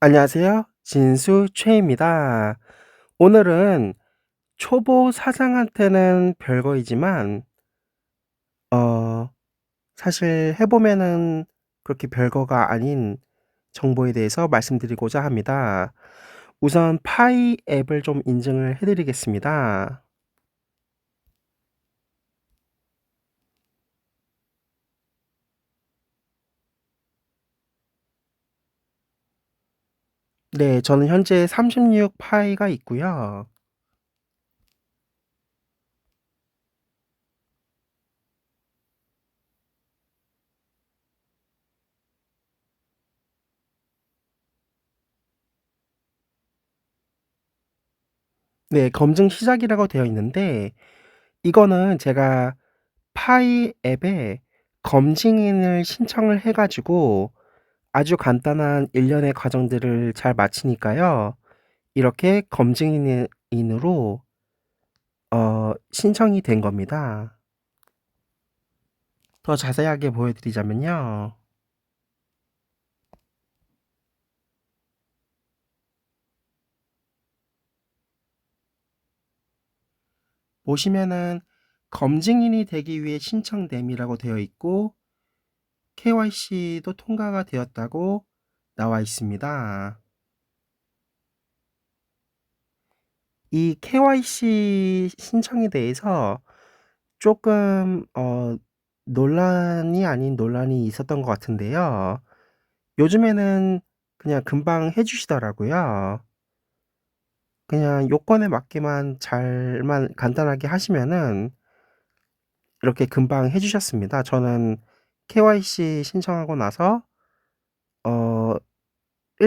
안녕하세요. 진수 최입니다. 오늘은 초보 사장한테는 별거이지만 어 사실 해 보면은 그렇게 별거가 아닌 정보에 대해서 말씀드리고자 합니다. 우선 파이 앱을 좀 인증을 해 드리겠습니다. 네. 저는 현재 36 파이가 있고요. 네. 검증 시작이라고 되어 있는데 이거는 제가 파이 앱에 검증인을 신청을 해 가지고 아주 간단한 일련의 과정들을 잘 마치니까요. 이렇게 검증인을 인으로 어 신청이 된 겁니다. 더 자세하게 보여 드리자면요. 보시면은 검증인이 되기 위해 신청 됨이라고 되어 있고 KYC도 통과가 되었다고 나와 있습니다. 이 KYC 신청에 대해서 쪼끔 어 논란이 아닌 논란이 있었던 것 같은데요. 요즘에는 그냥 금방 해 주시더라고요. 그냥 요건에 맞게만 잘만 간단하게 하시면은 이렇게 금방 해 주셨습니다. 저는 KYC 신청하고 나서 어1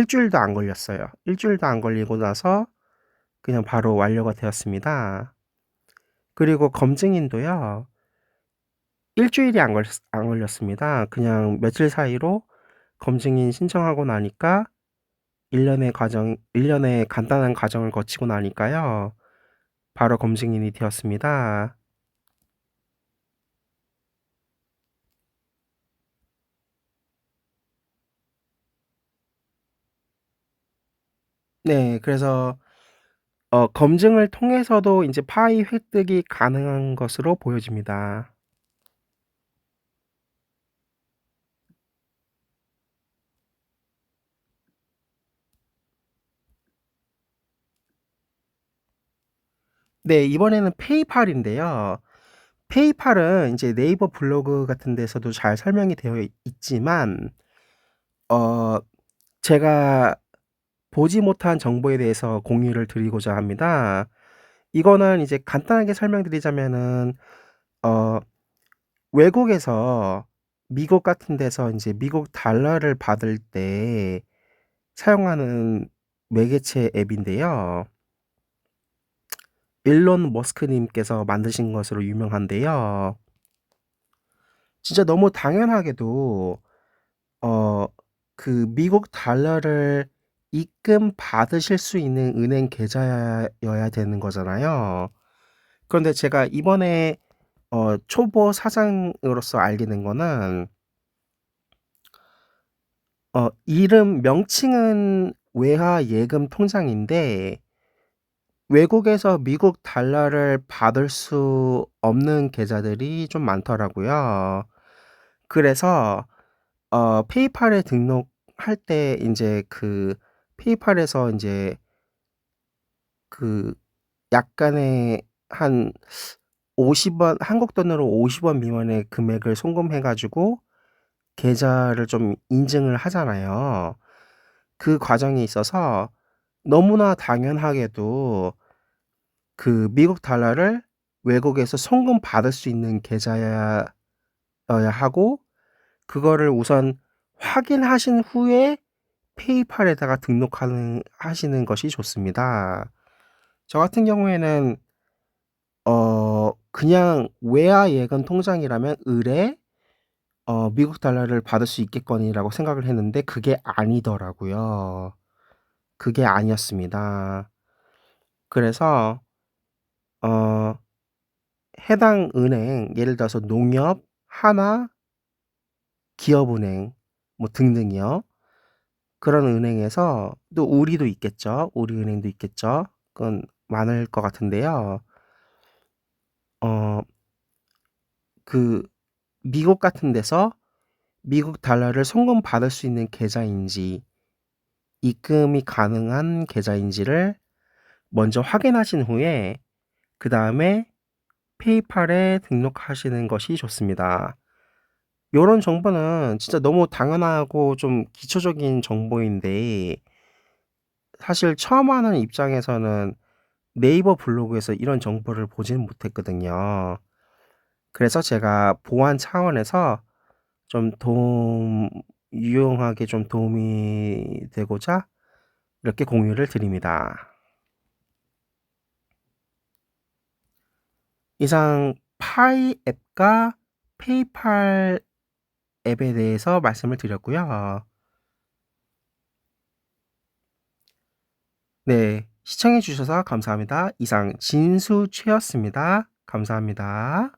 주일도 안 걸렸어요. 1 주일도 안 걸리고 나서 그냥 바로 완료가 되었습니다. 그리고 검증인도요. 1 주일이 안 걸렸 안 걸렸습니다. 그냥 며칠 사이로 검증인 신청하고 나니까 일련의 과정 일련의 간단한 과정을 거치고 나니까요. 바로 검증인이 되었습니다. 네. 그래서 어 검증을 통해서도 인제 파이 획득이 가능한 것으로 보여집니다. 네. 이번에는 페이팔인데요. 페이팔은 인제 네이버 블로그 같은 데서도 잘 설명이 되어 있지만 어 제가 보지 못한 정보에 대해서 공유를 드리고자 합니다. 이거는 이제 간단하게 설명드리자면은 어 외국에서 미국 같은 데서 인제 미국 달러를 받을 때 사용하는 매개체 앱인데요. 일론 머스크 님께서 만드신 것으로 유명한데요. 진짜 너무 당연하게도 어 그 미국 달러를 입금 받으실 수 있는 은행 계좌여야 되는 거잖아요. 그런데 제가 이번에 어 초보 사장으로서 알게 된 거는 어 이름 명칭은 외화 예금 통장인데 외국에서 미국 달러를 받을 수 없는 계좌들이 좀 많더라고요. 그래서 어 페이팔에 등록할 때 인제 그 페이팔에서 인제 그 약간의 한 50 원 한국 돈으로 50 원 미만의 금액을 송금해 가지고 계좌를 좀 인증을 하잖아요. 그 과정에 있어서 너무나 당연하게도 그 미국 달러를 외국에서 송금받을 수 있는 계좌여야 여야 하고 그거를 우선 확인하신 후에 페이팔에다가 등록하는 하시는 것이 좋습니다. 저 같은 경우에는 어 그냥 외화 예금 통장이라면 을에 어 미국 달러를 받을 수 있겠거니라고 생각을 했는데 그게 아니더라고요. 그게 아니었습니다. 그래서 어 해당 은행 예를 들어서 농협, 하나 기업은행 뭐 등등이요. 그런 은행에서 또 우리도 있겠죠. 우리은행도 있겠죠. 그건 많을 것 같은데요. 어 그 미국 같은 데서 미국 달러를 송금 받을 수 있는 계좌인지 입금이 가능한 계좌인지를 먼저 확인하신 후에 그 다음에 페이팔에 등록하시는 것이 좋습니다. 요런 정보는 진짜 너무 당연하고 좀 기초적인 정보인데 사실 처음 하는 입장에서는 네이버 블로그에서 이런 정보를 보지는 못했거든요. 그래서 제가 보안 차원에서 좀 도움 유용하게 좀 도움이 되고자 이렇게 공유를 드립니다. 이상 파이 앱과 페이팔 앱에 대해서 말씀을 드렸고요. 네, 시청해 주셔서 감사합니다. 이상 진수 최였습니다. 감사합니다.